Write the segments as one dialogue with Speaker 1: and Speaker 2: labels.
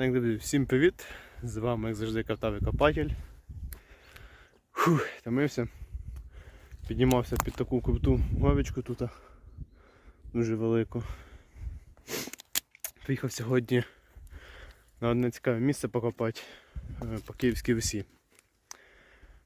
Speaker 1: Як друзі, всім привіт! З вами, як завжди, картавий копатель. Фух, томився. Піднімався під таку круту говічку тут. Дуже велику. Приїхав сьогодні на одне цікаве місце покопати е, по Київській весі.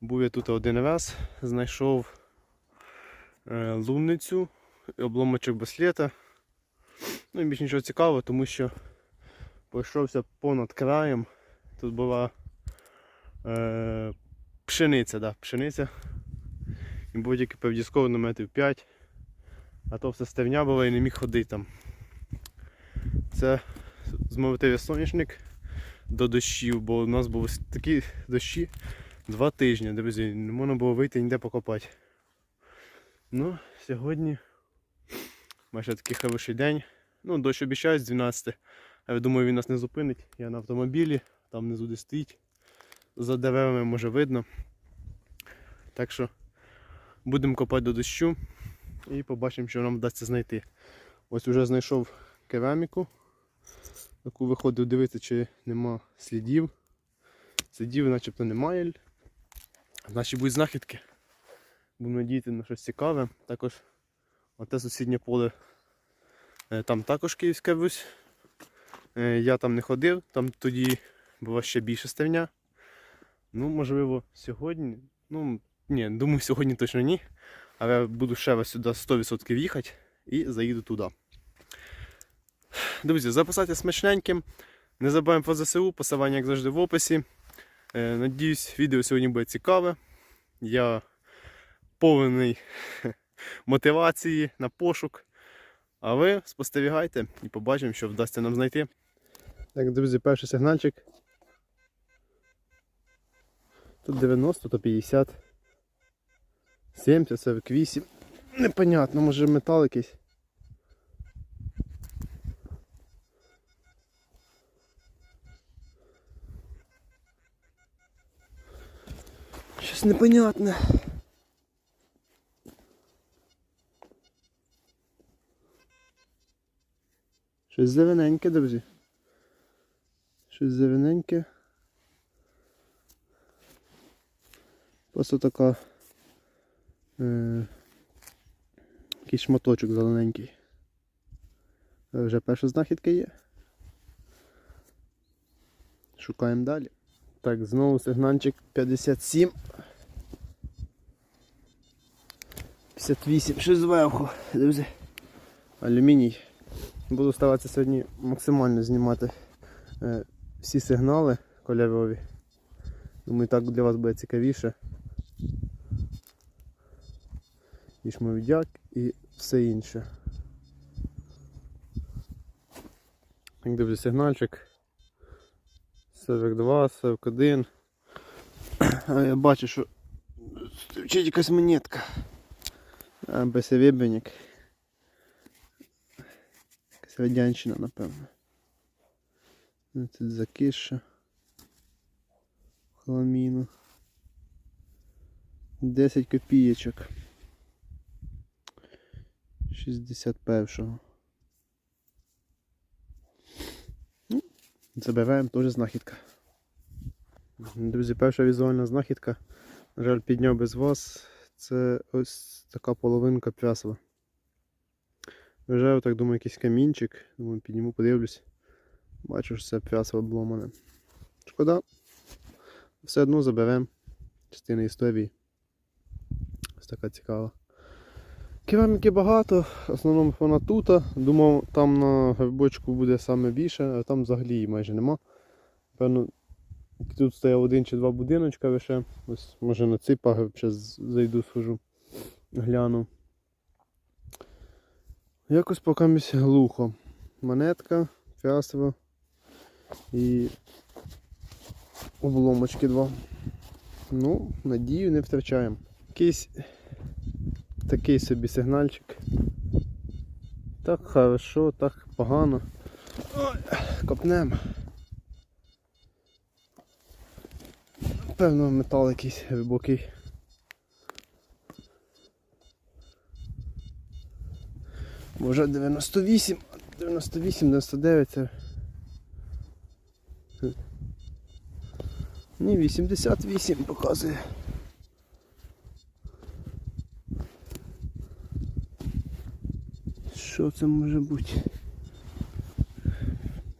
Speaker 1: Був я тут один раз, знайшов е, лунницю, обломочок браслета. Ну і більш нічого цікавого, тому що пройшовся понад краєм. Тут була е, пшениця, да, пшениця. І був тільки півдісково метрів 5, а то все стевня була і не міг ходити там. Це змовитивий соняшник до дощів, бо у нас були такі дощі два тижні, друзі, не можна було вийти ніде покопати. Ну, сьогодні майже такий хороший день. Ну, дощ обіцяють з 12. Я думаю, він нас не зупинить. Я на автомобілі, там внизу де стоїть. За деревами може видно. Так що будемо копати до дощу і побачимо, що нам вдасться знайти. Ось вже знайшов кераміку, яку виходив дивитися, чи нема слідів. Слідів начебто немає. Значить будуть знахідки. Будемо надіяти на щось цікаве. Також оте сусіднє поле. е, Там також Київська Русь. Е, Я там не ходив, там тоді була ще більше стевня. Ну, можливо, сьогодні. Ну, ні, думаю, сьогодні точно ні. Але буду ще сюди 100% їхати і заїду туди. Друзі, записати смачненьким. Не забуваємо про ЗСУ, посилання, як завжди, в описі. Е, Надіюсь, відео сьогодні буде цікаве. Я повний мотивації на пошук. А ви спостерігайте і побачимо, що вдасться нам знайти. Так, друзі, перший сигнальчик. Тут 90, то 50. 70, 48. Непонятно, може метал якийсь. Щось непонятне. Щось зелененьке, друзі. Щось зелененьке. Просто така. Е, якийсь шматочок зелененький. Е, Вже перша знахідка є. Шукаємо далі. Так, знову сигнальчик 57. 58. Щось зверху, друзі. Алюміній. Буду старатися сьогодні максимально знімати е, всі сигнали кольорові. Думаю, так для вас буде цікавіше. І шмовдяк і все інше. Як дивлюсь сигнальчик. 42, 41. А я бачу, що вчить якась монетка. Безсеребряник. Якась радянщина, напевно. Ну, Тут закиша. Хламіну. 10 копієчок. 61-го. Ну, Забираємо теж знахідка. Друзі, перша візуальна знахідка. На жаль, підняв без вас. Це ось така половинка п'ясова. Вважаю, так думаю, якийсь камінчик. Думаю, підніму, подивлюсь. Бачу, що це п'ясово обломане. Шкода. Все одно заберемо. Частина історії. Ось така цікава. Кераміки багато, в основному вона тут. Думав, там на грибочку буде саме більше, а там взагалі її майже нема. Певно, тут стояв один чи два будиночка лише. Ось може на цей пагорб ще зайду, схожу, гляну. Якось поки глухо. Монетка, фіасово і обломочки два. Ну, надію не втрачаємо. Якийсь такий собі сигнальчик. Так хорошо, так погано. Копнемо. Певно метал якийсь глибокий. Може 98, 98, 99 це Ні, 88 показує. Що це може бути?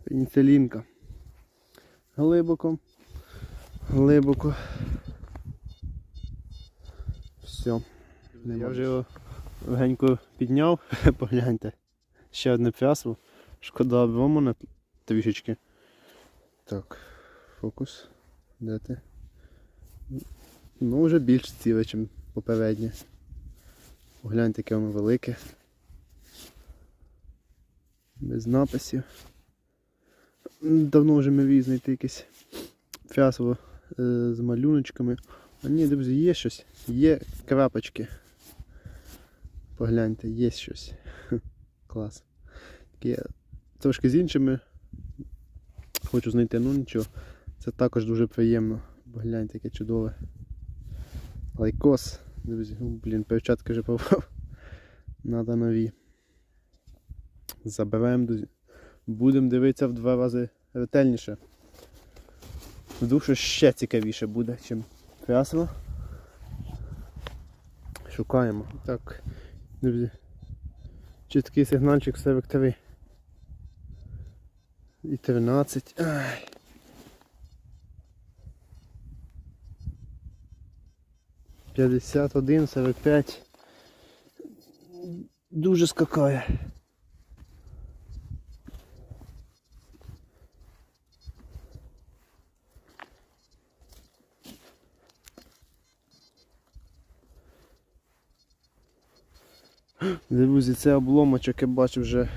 Speaker 1: Пеніцилінка. Глибоко. Глибоко. Все. Я вже легенько підняв, погляньте. Ще одне п'ясо. Шкода обломане трішечки. Так, фокус. Де ти? Ну, вже більш ціле, ніж попереднє. Погляньте, яке воно велике. Без написів. Давно вже ми міг знайти якесь фясово е, з малюночками. А ні, друзі, є щось. Є крапочки. Погляньте, є щось. Клас. Таке трошки з іншими. Хочу знайти, ну нічого. Це також дуже приємно. Погляньте, яке чудове. Лайкос. Друзі, ну, блін, перчатки вже попав. Надо нові. Друзі. Будемо дивитися в два рази ретельніше. Вдруг що ще цікавіше буде, чим крясло. Шукаємо. Так, друзі. Чіткий сигнальчик 43. І 13. Ай. П'ятдесят один, сорок п'ять. Дуже скакає. Друзі, це обломочок, я бачу вже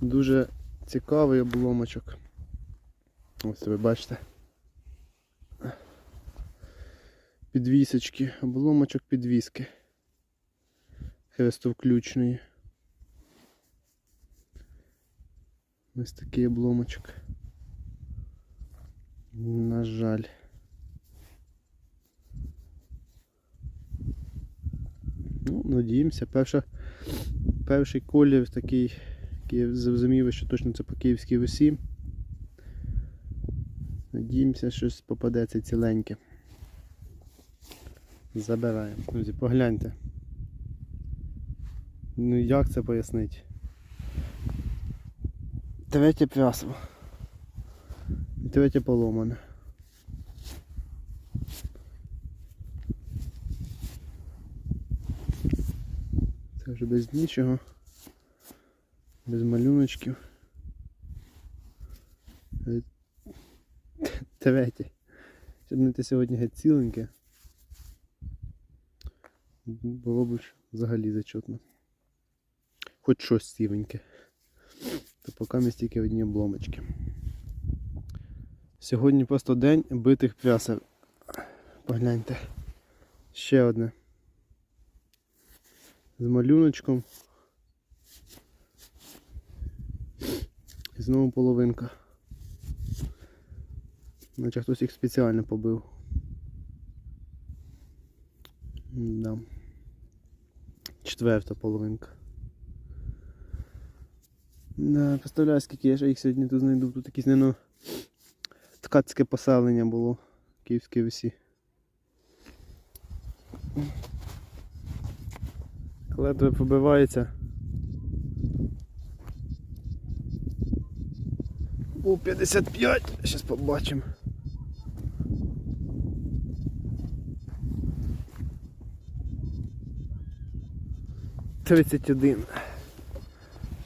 Speaker 1: дуже цікавий обломочок. Ось ви бачите. Підвісочки, обломочок підвіски. Хрестовключної. Ось такий обломочок. На жаль. Ну, надіємося. Перша, перший колір такий, який я зрозумів, що точно це по київській весі. Надіємося, щось попадеться ціленьке. Забираємо. Друзі, погляньте. Ну як це пояснити? Третє прясво. І третє поломане. Вже без нічого. Без малюночків. Третє. Щоб те сьогодні геть ціленьке. Було б взагалі зачетно. Хоч щось ціленьке. То поки ми тільки одні обломочки. Сьогодні просто день битих плясів. Погляньте. Ще одне. З малюночком. І знову половинка. Наче хтось їх спеціально побив. Да. Четверта половинка. Да, представляю, скільки я ще їх сьогодні тут знайду. Тут якесь, не ткацьке поселення було в Київській весі. Ледве побивається. О, 55, зараз побачимо. Тридцять один.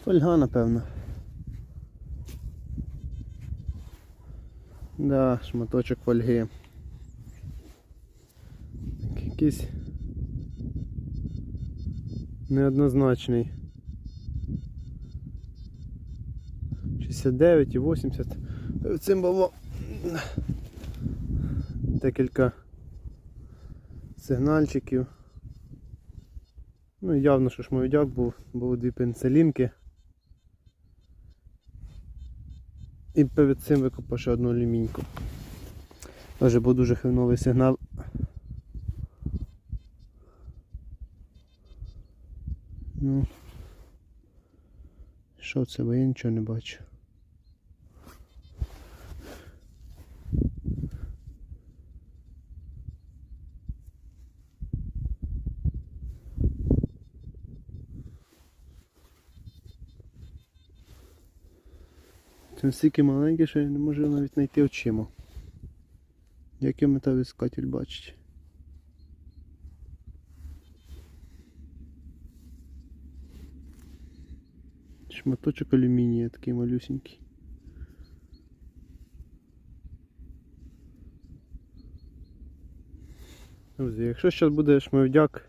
Speaker 1: Фольга, напевно. Да, шматочок фольги. Якийсь неоднозначний. 69 і 80. Перед цим було декілька сигнальчиків. Ну явно, що шмовдяк був, було дві пенцелінки. І перед цим викопав ще одну алюміньку. Тоже був дуже хреновий сигнал. Ну що це, бо я нічого не бачу. Це настільки маленький, що я не можу навіть знайти очима. Як його метавискатель бачить. Шматочок алюмінія такий малюсенький. Друзі, якщо зараз буде шмовдяк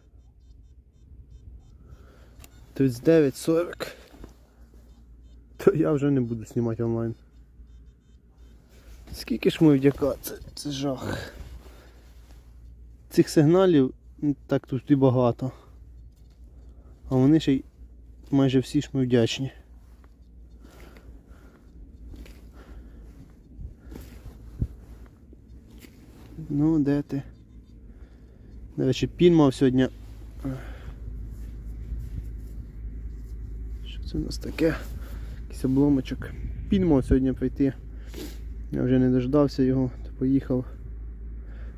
Speaker 1: 39-40, то я вже не буду знімати онлайн. Скільки шмовдяка, це, це жах. Цих сигналів так тут і багато. А вони ще й майже всі шмовдячні. Ну, де ти? До речі, пін мав сьогодні. Що це у нас таке? Якийсь обломочок. Пін мав сьогодні прийти. Я вже не дождався його, то поїхав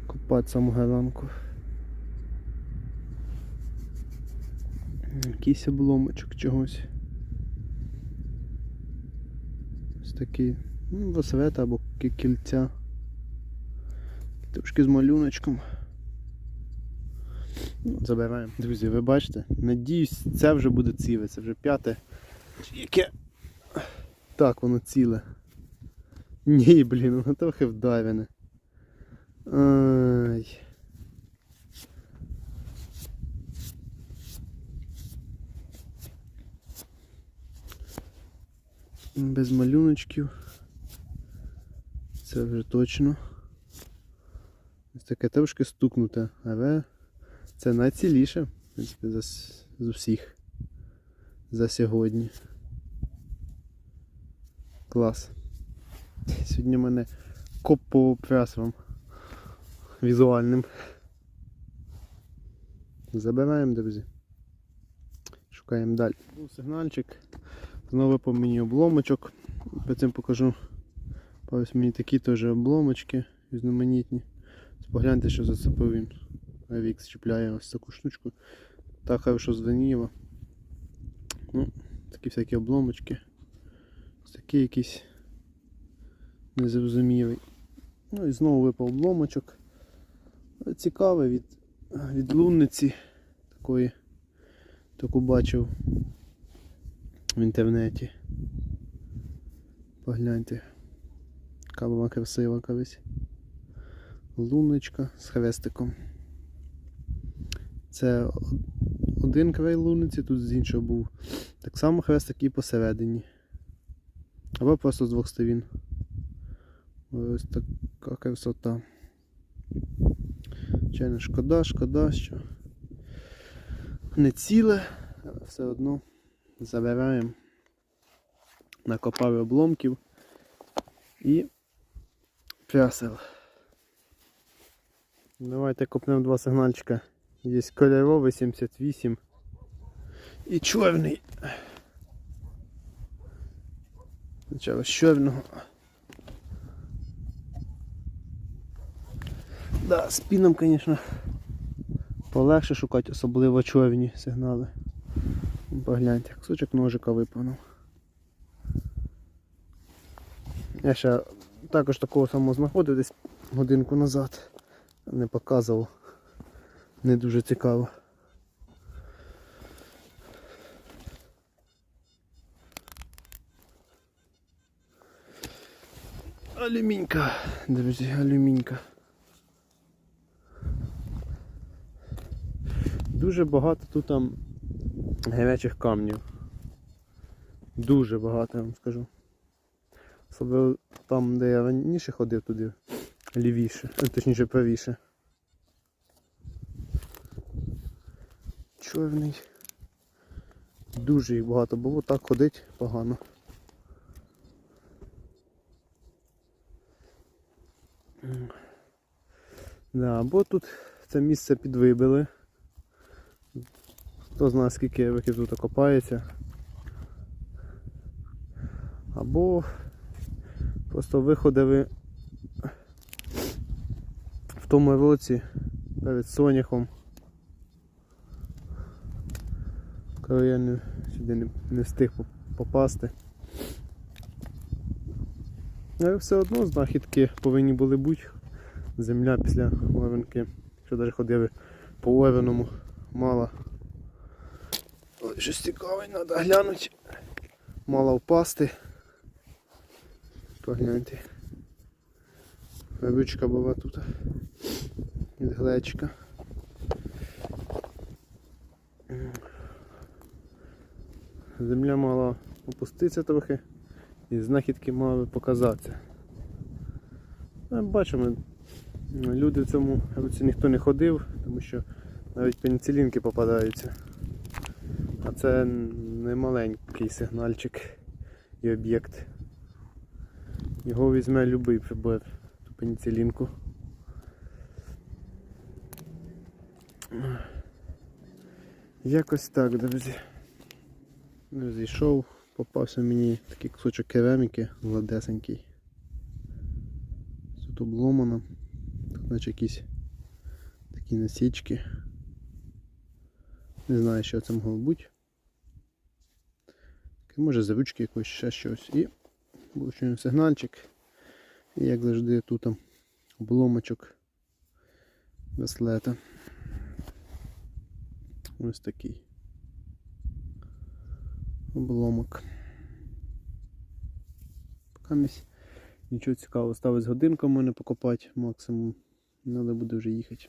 Speaker 1: копати саму геланку. Якийсь обломочок чогось. Ось такий. Ну, васвета або кільця. Трошки з малюночком. Ну, забираємо. Друзі, ви бачите? Надіюсь, це вже буде ціле. Це вже п'яте. Яке? Так, воно ціле. Ні, блін, воно трохи вдавлене. Ай. Без малюночків. Це вже точно. Таке трошки стукнуте, але це найціліше, принципі, за, з усіх за сьогодні. Клас. Сьогодні в мене коп по прясам візуальним. Забираємо, друзі. Шукаємо далі. Був сигнальчик. Знову по мені обломочок. Потім покажу. Ось мені такі теж обломочки різноманітні. Погляньте, що зацепив він. Авікс чіпляє ось таку штучку. Так хорошо звеніло. Ну, такі всякі обломочки. Ось такий якийсь незрозумілий. Ну і знову випав обломочок. Але Цікавий від, від лунниці такої. Таку бачив в інтернеті. Погляньте. Була красива колись. Луночка з хрестиком. Це один край луниці, тут з іншого був. Так само хрестик і посередині. Або просто з двох сторін. Ось така красота. Звичайно, шкода, шкода, що не ціле, але все одно забираємо. Накопали обломків і прясел. Давайте копнемо два сигнальчика. Є кольоровий 78 і чорний. Спочатку з чорного. Да, з піном, звісно, полегше шукати, особливо чорні сигнали. Погляньте, кусочок ножика випав. Я ще також такого самого знаходив десь годинку назад. Не показував. Не дуже цікаво. Алюмінька, друзі, алюмінька. Дуже багато тут там гарячих камнів. Дуже багато, я вам скажу. Особливо там, де я раніше ходив туди, лівіше, ну, точніше правіше. Чорний. Дуже їх багато було, так ходить погано. Да, бо тут це місце підвибили. Хто знає скільки років тут копається. Або просто виходили тому році перед соняхом. Коли я не, сюди не, не встиг попасти. Але все одно знахідки повинні були бути. Земля після Левенки, що навіть ходили по Левеному, мала. Щось цікаве, треба глянути. Мала впасти. Погляньте. Рибичка була тут. Від глечка. Земля мала опуститися трохи і знахідки мали показатися. Ну, Бачимо, люди в цьому році ніхто не ходив, тому що навіть пеніцилінки попадаються. А це не маленький сигнальчик і об'єкт. Його візьме любий прибор, пеніцилінку. Якось так, друзі. Ну, зійшов, попався мені такий кусочок кераміки гладесенький. Тут обломано. Тут наче якісь такі насічки. Не знаю, що це могло бути. Може за ручки якось ще щось. І був сигнальчик. І як завжди тут обломочок веслета. Ось такий обломок. Поки місь нічого цікавого ставить з годинком мене покопати максимум. Треба буде вже їхати.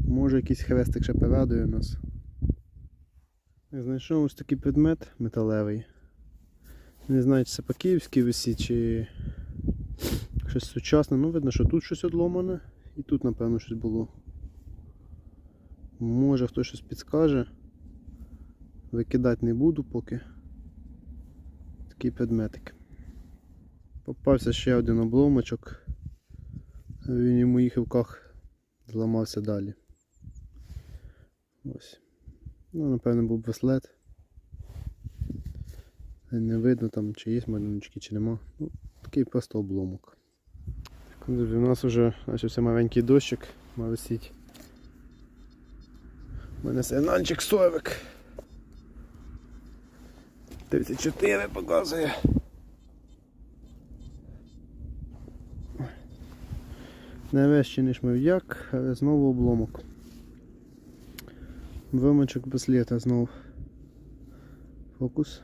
Speaker 1: Може якийсь хрестик ще порадує нас. Знайшов ось такий предмет металевий. Не знаю, чи це по київській висі, чи щось сучасне. Ну, видно, що тут щось одломане і тут, напевно, щось було. Може хтось щось підскаже. Викидати не буду поки. Такий предметик. Попався ще один обломочок. Він в моїх руках зламався далі. Ось. Ну, напевно, був браслет. Не видно там, чи є малюночки, чи нема. Ну, такий просто обломок. Так, у нас вже почався маленький дощик, має висіть. У мене сигнальчик 40. 34 показує. Не вещий ніж мив'як, але знову обломок. Вимочок без літа знов. Фокус.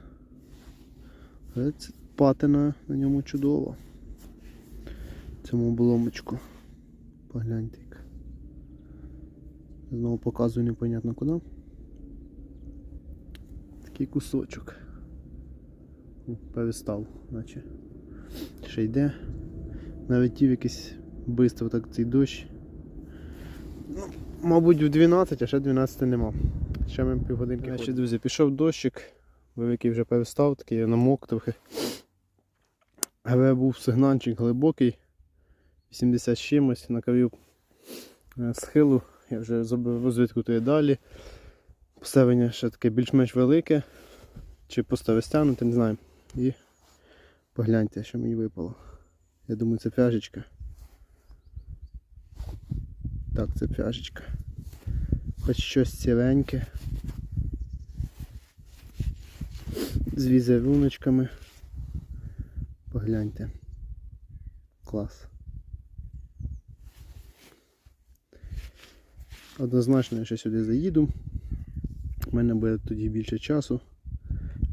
Speaker 1: Але це патина на ньому чудово. Цьому обломочку. Погляньте як. Знову показую непонятно куди. Такий кусочок. Перестав, наче. Ще йде. Навіть якийсь швидко так цей дощ. Ну, мабуть, в 12, а ще 12 нема. Ще ми півгодинки. Значить, друзі, пішов дощик, великий вже перестав, такий я намок трохи. Але був сигнальчик глибокий, 80 чимось, накрив е, схилу, я вже зробив розвідку туди далі. Посевення ще таке більш-менш велике. Чи поставив стягнути, не знаю. І погляньте, що мені випало. Я думаю, це пряжечка. Так, це пряжечка. Хоч щось ціленьке. З візеруночками. Погляньте. Клас. Однозначно я ще сюди заїду. У мене буде тоді більше часу.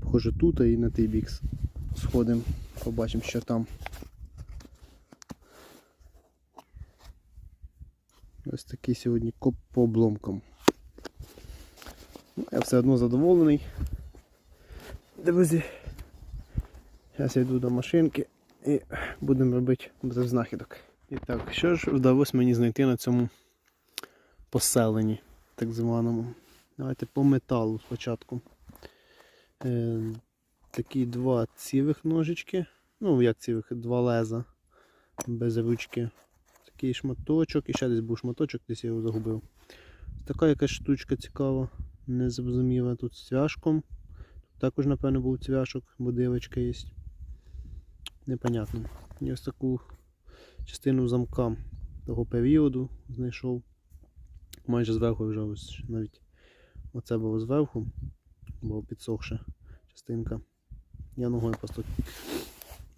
Speaker 1: Похоже тут і на той бік сходимо. Побачимо, що там. Ось такий сьогодні коп по обломкам. Ну, я все одно задоволений. Друзі. Зараз я йду до машинки і будемо робити без знахідок. І так, що ж вдалося мені знайти на цьому поселенні, так званому. Давайте по металу спочатку. Е, такі два цілих ножички. Ну, як цілих, два леза без ручки. Такий шматочок, і ще десь був шматочок, десь я його загубив. Така якась штучка цікава, незрозуміла тут з цвяшком. Також, напевно, був цвяшок, бо дивочка є. Непонятно. І ось таку частину замка того періоду знайшов. Майже зверху вже ось навіть оце було зверху, було підсохша частинка. Я ногою просто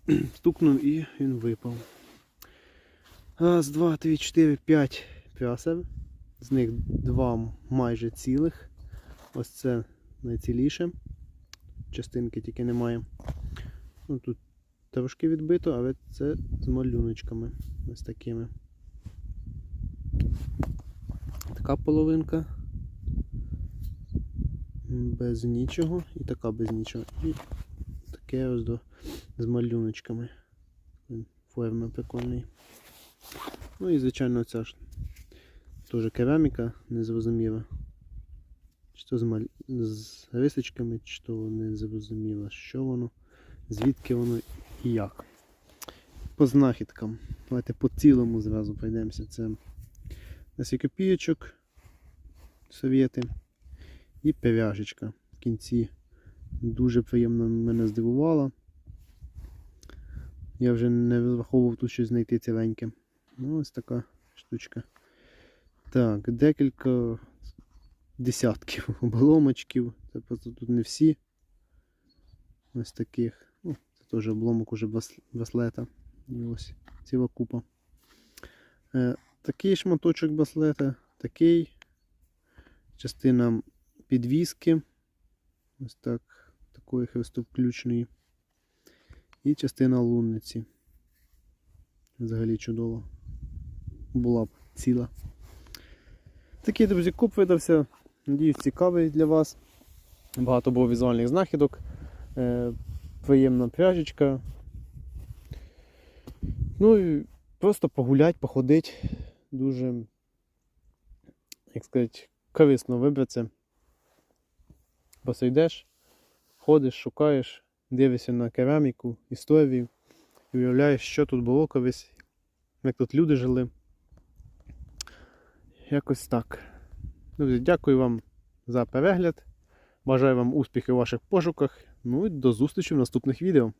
Speaker 1: стукнув і він випав. Раз, два, три, чотири, п'ять пясел. З них два майже цілих. Ось це найціліше. Частинки тільки немає. Ну, тут трошки відбито, але це з малюночками. Ось такими. Така половинка. Без нічого. І така без нічого. І таке ось до, з малюночками. Він Форма прикольний. Ну і звичайно ця ж теж кераміка незрозуміла. То з, маль... з рисочками, чи то не зрозуміло, що воно, звідки воно і як. По знахідкам. Давайте по цілому зразу пройдемося. Це 10 копійочок совєти і певяжечка в кінці. Дуже приємно мене здивувала. Я вже не розраховував тут щось знайти ціленьке. Ну, ось така штучка. Так, декілька десятків обломочків. Це тут не всі. Ось таких. Ну, це теж обломок уже браслета. І ось ціла купа. Е, такий шматочок браслета, такий. Частина підвіски. Ось так. Такої хрестовключної. І частина лунниці. Взагалі чудово. Була б ціла. Такий, друзі, куп видався. Надіюсь, цікавий для вас. Багато було візуальних знахідок. Е, приємна пряжечка. Ну і просто погулять, походить. Дуже, як сказати, корисно вибратися. Просто йдеш, ходиш, шукаєш, дивишся на кераміку, історію і уявляєш, що тут було колись, як тут люди жили. Якось так. Друзі, дякую вам за перегляд. Бажаю вам успіхів у ваших пошуках. Ну і до зустрічі в наступних відео.